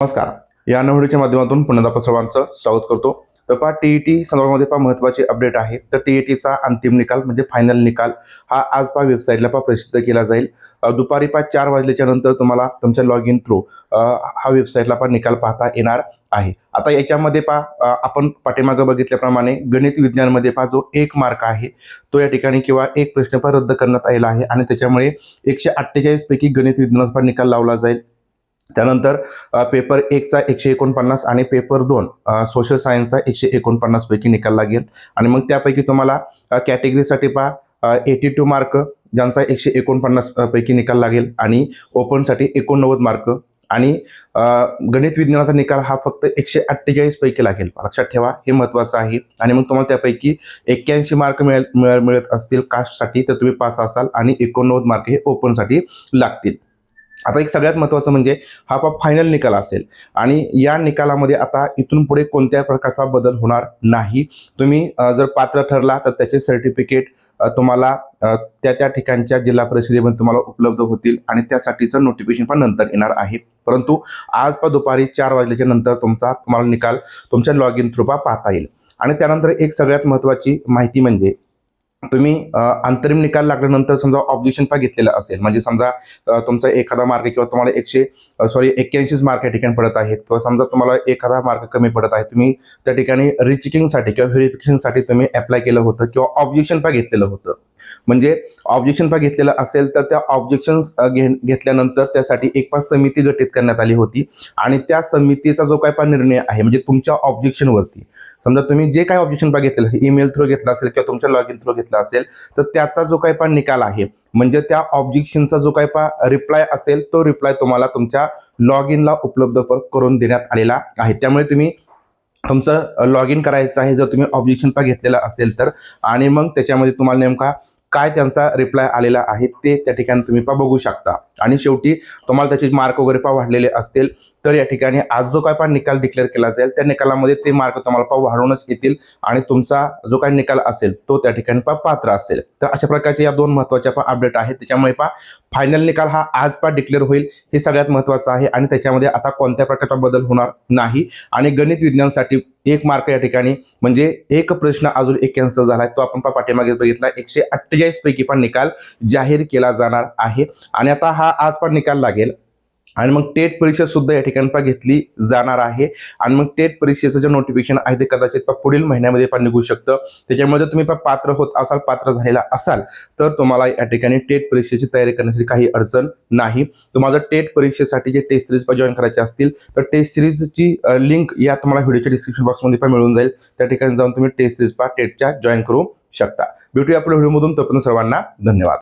नमस्कार. या नवडीच्या माध्यमातून पुन्हा आपण सर्वांचं स्वागत करतो. तर पहा टीईटी संदर्भामध्ये पहा महत्वाची अपडेट आहे. तर टीईटीचा अंतिम निकाल म्हणजे फायनल निकाल हा आज पहा वेबसाईटला पहा प्रसिद्ध केला जाईल. दुपारी पहा चार वाजल्याच्या नंतर तुम्हाला तुमच्या लॉग इन थ्रू हा वेबसाईटला पहा निकाल पाहता येणार आहे. आता याच्यामध्ये पहा आपण पाठीमागं बघितल्याप्रमाणे गणित विज्ञानमध्ये पहा जो एक मार्क आहे तो या ठिकाणी किंवा एक प्रश्न पहा रद्द करण्यात आलेला आहे. आणि त्याच्यामुळे एकशे अठ्ठेचाळीसपैकी गणित विज्ञानाचा निकाल लावला जाईल. त्यानंतर पेपर एकचा एकशे एकोणपन्नास आणि पेपर दोन सोशल सायन्सचा एकशे एकोणपन्नास पैकी निकाल लागेल. आणि मग त्यापैकी तुम्हाला कॅटेगरीसाठी पहा एटी टू मार्क ज्यांचा एकशे एकोणपन्नास पैकी निकाल लागेल. आणि ओपनसाठी एकोणनव्वद मार्क आणि गणित विज्ञानाचा निकाल हा फक्त एकशे अठ्ठेचाळीस पैकी लागेल. लक्षात ठेवा हे महत्त्वाचं आहे. आणि मग तुम्हाला त्यापैकी एक्क्याऐंशी मार्क मिळेल मिळ- मिळत असतील कास्टसाठी तर तुम्ही पास असाल आणि एकोणनव्वद मार्क हे ओपनसाठी लागतील. आता एक सगळ्यात महत्त्वाचं म्हणजे हा पा फायनल निकाल असेल. आणि या निकालामध्ये आता इथून पुढे कोणत्याही प्रकारचा बदल होणार नाही. तुम्ही जर पात्र ठरला तर त्याचे सर्टिफिकेट तुम्हाला त्या त्या ठिकाणच्या जिल्हा परिषदेमध्ये तुम्हाला उपलब्ध होतील आणि त्यासाठीचं नोटिफिकेशन पण नंतर येणार आहे. परंतु आज पण दुपारी चार वाजल्याच्या नंतर तुमचा तुम्हाला निकाल तुमच्या लॉग इन थ्रू पाहता येईल. आणि त्यानंतर एक सगळ्यात महत्त्वाची माहिती म्हणजे तुम्ही अंतरिम निकाल लागल्यानंतर समजा ऑब्जेक्शन पा घेतलेलं असेल. म्हणजे समजा तुमचा एखादा मार्क किंवा तुम्हाला एकशे सॉरी एक्क्याऐंशीच मार्क या ठिकाणी पडत आहेत. किंवा समजा तुम्हाला एखादा मार्क कमी पडत आहे तुम्ही त्या ठिकाणी रिचेकिंगसाठी किंवा व्हेरिफिकेशनसाठी तुम्ही अप्लाय केलं होतं किंवा ऑब्जेक्शन पा घेतलेलं होतं. म्हणजे ऑब्जेक्शन पा घेतलेलं असेल तर त्या ऑब्जेक्शन घे घेतल्यानंतर त्यासाठी एक पाच समिती गठीत करण्यात आली होती. आणि त्या समितीचा जो काय पा निर्णय आहे म्हणजे तुमच्या ऑब्जेक्शनवरती समजा तुम्ही जे काय ऑब्जेक्शन बघितलं असेल ईमेल थ्रू घेतला असेल किंवा तुमच्या लॉग इन थ्रू घेतला असेल तर त्याचा जो काही पण निकाल आहे म्हणजे त्या ऑब्जेक्शनचा जो काही पा रिप्लाय असेल तो रिप्लाय तुम्हाला तुमच्या लॉग इनला उपलब्ध करून देण्यात आलेला आहे. त्यामुळे तुम्ही तुमचं लॉग इन करायचं आहे जर तुम्ही ऑब्जेक्शन पा घेतलेला असेल तर. आणि मग त्याच्यामध्ये तुम्हाला नेमका काय त्यांचा रिप्लाय आलेला आहे ते त्या ठिकाणी तुम्ही पा बघू शकता. आणि शेवटी तुम्हाला त्याचे मार्क वगैरे पा वाढलेले असतील. तर या ठिकाणी आज जो काय पण निकाल डिक्लेअर केला जाईल त्या निकालामध्ये ते मार्क तुम्हाला पा वाढवूनच येतील. आणि तुमचा जो काही निकाल असेल तो त्या ठिकाणी पा पात्र असेल. तर अशा प्रकारचे या दोन महत्त्वाच्या पा अपडेट आहेत. त्याच्यामुळे पा फायनल निकाल हा आज पा डिक्लेअर होईल. हे सगळ्यात महत्वाचं आहे. आणि त्याच्यामध्ये आता कोणत्या प्रकारचा बदल होणार नाही. आणि गणित विज्ञानसाठी एक मार्क या ठिकाणी. म्हणजे एक प्रश्न अजून एक कॅन्सल आहे तो आपण पाठीमागे बघितला. एकशे अठ्ठेचाळीस पैकी पण निकाल जाहीर केला जाणार आहे. आणि आता हा आज पण निकाल लागेल. आणि मग टेट परीक्षा सुद्धा या ठिकाणी घेतली जाणार आहे. आणि मग टेट परीक्षेचं जे नोटिफिकेशन आहे ते कदाचित पुढील महिन्यामध्ये पण निघू शकतं. त्याच्यामुळे जर तुम्ही पात्र होत असाल पात्र झालेला असाल तर तुम्हाला या ठिकाणी टेट परीक्षेची तयारी करण्यासाठी काही अडचण नाही. तुम्हाला टेट परीक्षेसाठी जे टेस्ट सिरीज जॉईन करायचे असतील तर टेस्ट सिरीजची लिंक या तुम्हाला व्हिडिओच्या डिस्क्रिप्शन बॉक्समध्ये पण मिळून जाईल. त्या ठिकाणी जाऊन तुम्ही टेस्ट सिरीज पा टेटच्या जॉईन करू शकता. भेटूया आपल्या व्हिडिओमधून तोपर्यंत सर्वांना धन्यवाद.